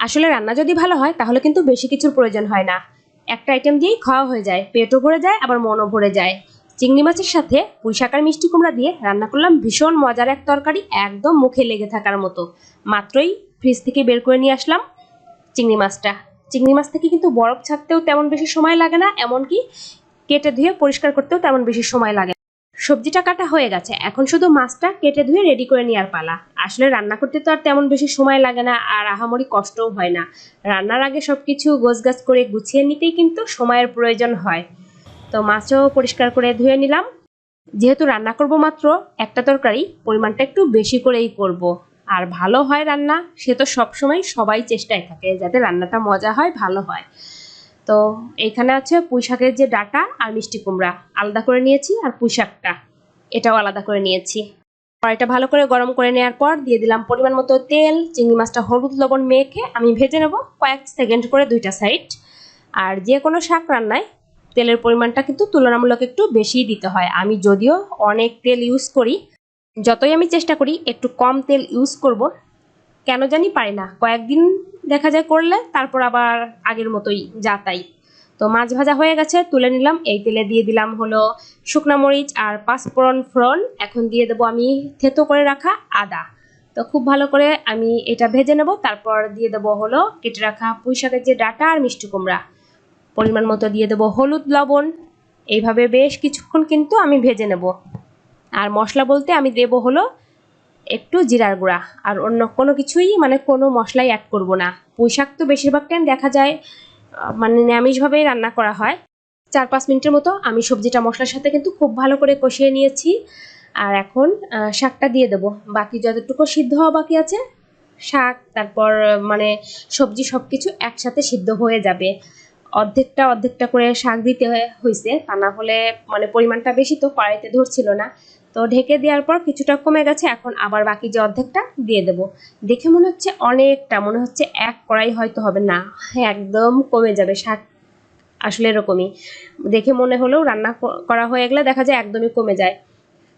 আসলে রান্না যদি ভালো হয়, তাহলে কিন্তু বেশি কিছুর প্রয়োজন হয় না। একটা আইটেম দিয়েই খাওয়া হয়ে যায়, পেটও ভরে যায়, আবার মনও ভরে যায়। চিংড়ি মাছের সাথে পুঁই শাক আর মিষ্টি কুমড়া দিয়ে রান্না করলাম ভীষণ মজার এক তরকারি, একদম মুখে লেগে থাকার মতো। মাত্রই ফ্রিজ থেকে বের করে নিয়ে আসলাম চিংড়ি মাছটা। চিংড়ি মাছ থেকে কিন্তু বরফ ছাড়তেও তেমন বেশি সময় লাগে না, এমনকি কেটে ধুয়ে পরিষ্কার করতেও তেমন বেশি সময় লাগে। সবজিটা কাটা হয়ে গেছে। এখন শুধু মাছটা কেটে ধুয়ে রেডি করে নেওয়ার পালা। আসলে রান্না করতে তো আর তেমন বেশি সময় লাগে না আর আহামরি কষ্টও হয় না। রান্নার আগে সব কিছু গোছগাছ করে গুছিয়ে নিতেই কিন্তু সময়ের প্রয়োজন হয়। তো মাছও পরিষ্কার করে ধুয়ে নিলাম। যেহেতু রান্না করব মাত্র, একটা তরকারি পরিমাণটা একটু বেশি করেই করব। আর ভালো হয় রান্না, সে তো সবসময় সবাই চেষ্টায় থাকে যাতে রান্নাটা মজা হয়, ভালো হয়। তো এইখানে আছে পুঁই শাকের যে ডাটা আর মিষ্টি কুমড়া। আলাদা করে নিয়েছি আর পুঁই শাকটা এটাও আলাদা করে নিয়েছি। কড়াইটা ভালো করে গরম করে নেওয়ার পর দিয়ে দিলাম পরিমাণ মতো তেল, চিংড়ি মাছটা হলুদ লবণ মেখে আমি ভেজে নেব কয়েক সেকেন্ড করে দুইটা সাইড। আর যে কোনো শাক রান্নায় তেলের পরিমাণটা কিন্তু তুলনামূলক একটু বেশিই দিতে হয়। আমি যদিও অনেক তেল ইউজ করি, যতই আমি চেষ্টা করি একটু কম তেল ইউজ করব, কেন জানি পারি না। কয়েকদিন দেখা যায় করলে, তারপর আবার আগের মতোই যা তাই। তো মাছ ভাজা হয়ে গেছে, তুলে নিলাম। এই তেলে দিয়ে দিলাম হলো শুকনা মরিচ আর পাঁচফোড়ন ফোড়ন। এখন দিয়ে দেবো আমি থেতো করে রাখা আদা। তো খুব ভালো করে আমি এটা ভেজে নেব। তারপর দিয়ে দেবো হলো কেটে রাখা পুঁই শাকের যে ডাটা আর মিষ্টি কুমড়া। পরিমাণ মতো দিয়ে দেবো হলুদ লবণ। এইভাবে বেশ কিছুক্ষণ কিন্তু আমি ভেজে নেব। আর মশলা বলতে আমি দেব হলো একটু জিরার গুঁড়া আর অন্য কোনো কিছুই মানে কোনো মশলাই অ্যাড করব না। পুঁই শাক তো বেশিরভাগ টাইম দেখা যায় মানে নিরামিষভাবেই রান্না করা হয়। চার পাঁচ মিনিটের মতো আমি সবজিটা মশলার সাথে কিন্তু খুব ভালো করে কষিয়ে নিয়েছি। আর এখন শাকটা দিয়ে দেবো। বাকি যতটুকু সিদ্ধ হওয়া বাকি আছে, শাক, তারপর মানে সবজি সব কিছু একসাথে সিদ্ধ হয়ে যাবে। অর্ধেকটা অর্ধেকটা করে শাক দিতে হয়ে- হয়েছে, তা না হলে মানে পরিমাণটা বেশি তো কড়াইতে ধরছিল না। তো ঢেকে দেওয়ার পর কিছুটা কমে গেছে, এখন আবার বাকি যে অর্ধেকটা দিয়ে দেবো। দেখে মনে হচ্ছে অনেকটা, মনে হচ্ছে এক কড়াই হয়তো হবে না, একদম কমে যাবে শাক আসলে এরকমই। দেখে মনে হলেও রান্না করা হয়ে গেলে দেখা যায় একদমই কমে যায়।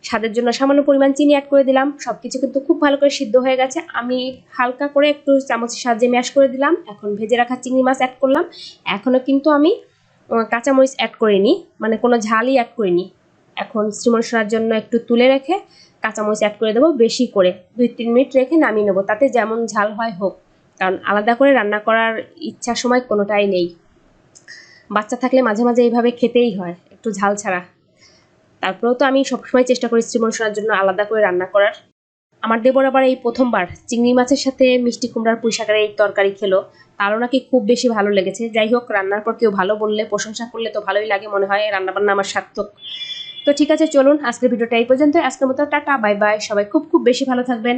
স্বাদের জন্য সামান্য পরিমাণ চিনি অ্যাড করে দিলাম সব কিছু কিন্তু খুব ভালো করে সিদ্ধ হয়ে গেছে। আমি হালকা করে একটু চামচের সাহায্যে ম্যাশ করে দিলাম, এখন ভেজে রাখা চিংড়ি মাছ অ্যাড করলাম। এখনও কিন্তু আমি কাঁচামরিচ অ্যাড করিনি মানে কোনো ঝালই অ্যাড করিনি। এখন শ্রীমনসরার জন্য একটু তুলে রেখে কাঁচামরিচ অ্যাড করে দেবো, বেশি করে। দুই তিন মিনিট রেখে নামিয়ে নেব, তাতে যেমন ঝাল হয় হোক। কারণ আলাদা করে রান্না করার ইচ্ছা সময় কোনোটাই নেই। বাচ্চা থাকলে মাঝে মাঝে এইভাবে খেতেই হয়, একটু ঝাল ছাড়া। তারপরেও তো আমি সবসময় চেষ্টা করি শ্রীমনসরার জন্য আলাদা করে রান্না করার। আমার দেবর আবার এই প্রথমবার চিংড়ি মাছের সাথে মিষ্টি কুমড়ার পুঁই শাকের এই তরকারি খেলো। তারও নাকি খুব বেশি ভালো লেগেছে। যাই হোক, রান্নার পর কেউ ভালো বললে, প্রশংসা করলে তো ভালোই লাগে মনে হয়, রান্নাবান্না আমার সার্থক। তো ঠিক আছে, চলুন আজকের ভিডিওটা এই পর্যন্ত আজকের মতো টাটা, বাই বাই। সবাই খুব খুব বেশি ভালো থাকবেন।